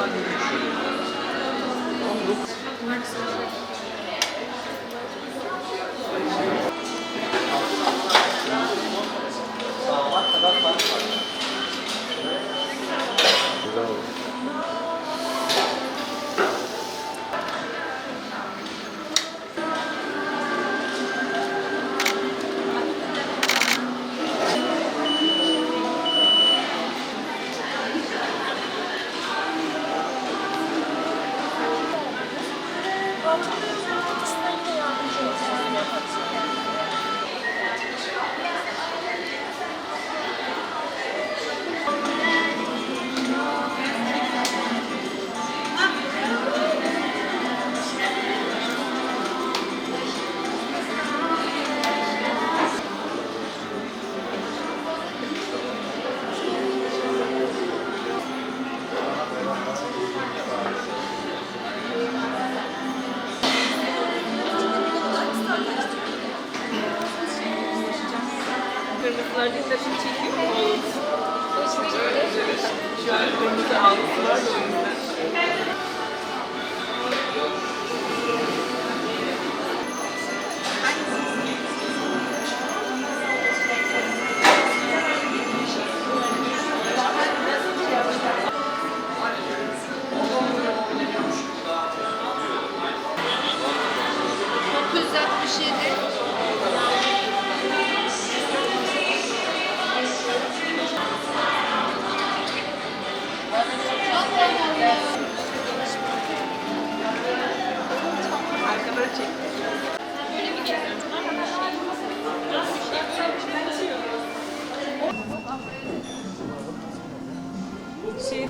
Thank you. 真的要就是我家人很支持。সার্ভিস স্টেশন ছিল Çek. Şey,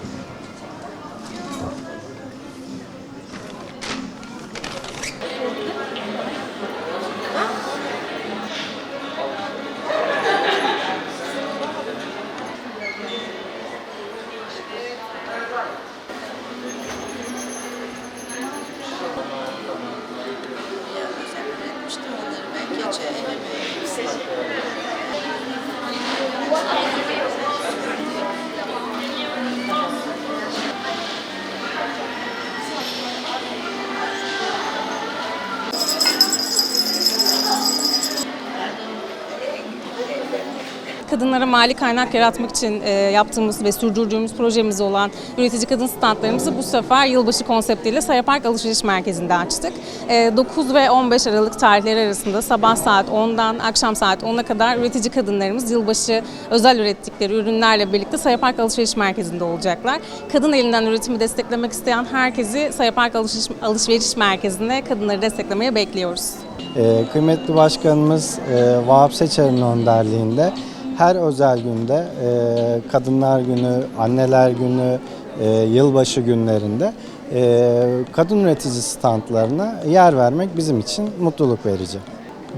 Kadınlara mali kaynak yaratmak için e, yaptığımız ve sürdürdüğümüz projemiz olan üretici kadın standlarımızı bu sefer yılbaşı konseptiyle Sayapark Alışveriş Merkezi'nde açtık. E, 9 ve 15 Aralık tarihleri arasında sabah saat 10'dan akşam saat 10'a kadar üretici kadınlarımız yılbaşı özel ürettikleri ürünlerle birlikte Sayapark Alışveriş Merkezi'nde olacaklar. Kadın elinden üretimi desteklemek isteyen herkesi Sayapark Alışveriş, Alışveriş Merkezi'nde kadınları desteklemeye bekliyoruz. Ee, kıymetli başkanımız e, Vahap Seçer'in önderliğinde her özel günde e, Kadınlar Günü, Anneler Günü, e, yılbaşı günlerinde e, kadın üretici standlarına yer vermek bizim için mutluluk verici.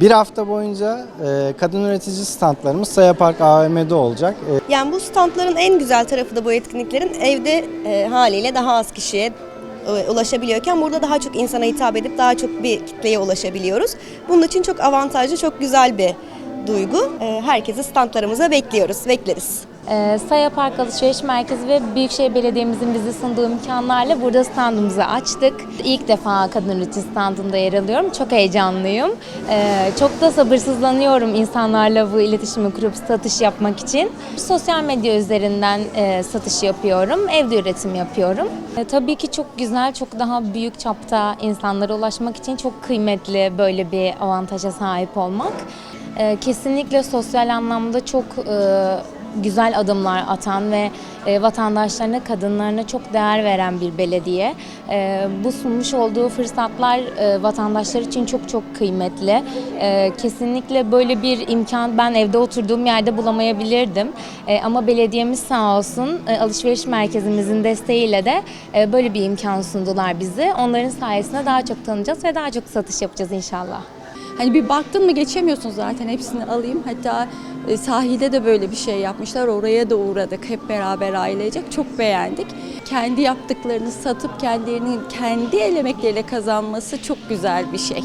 Bir hafta boyunca kadın üretici standlarımız Sayapark AVM'de olacak. Yani bu standların en güzel tarafı da bu etkinliklerin evde haliyle daha az kişiye ulaşabiliyorken burada daha çok insana hitap edip daha çok bir kitleye ulaşabiliyoruz. Bunun için çok avantajlı, çok güzel bir duygu. E, herkesi standlarımıza bekliyoruz, bekleriz. Ee, Saya Alışveriş Merkezi ve Büyükşehir Belediye'mizin bize sunduğu imkanlarla burada standımızı açtık. İlk defa kadın üretici standında yer alıyorum. Çok heyecanlıyım. Ee, çok da sabırsızlanıyorum insanlarla bu iletişimi kurup satış yapmak için. Sosyal medya üzerinden e, satış yapıyorum. Evde üretim yapıyorum. E, tabii ki çok güzel, çok daha büyük çapta insanlara ulaşmak için çok kıymetli böyle bir avantaja sahip olmak. E, kesinlikle sosyal anlamda çok e, güzel adımlar atan ve e, vatandaşlarına, kadınlarına çok değer veren bir belediye. E, bu sunmuş olduğu fırsatlar e, vatandaşlar için çok çok kıymetli. E, kesinlikle böyle bir imkan ben evde oturduğum yerde bulamayabilirdim. E, ama belediyemiz sağ olsun e, alışveriş merkezimizin desteğiyle de e, böyle bir imkan sundular bize. Onların sayesinde daha çok tanıyacağız ve daha çok satış yapacağız inşallah. Hani bir baktın mı geçemiyorsun zaten hepsini alayım. Hatta e, sahilde de böyle bir şey yapmışlar. Oraya da uğradık hep beraber ailecek. Çok beğendik. Kendi yaptıklarını satıp kendilerinin kendi el emekleriyle kazanması çok güzel bir şey.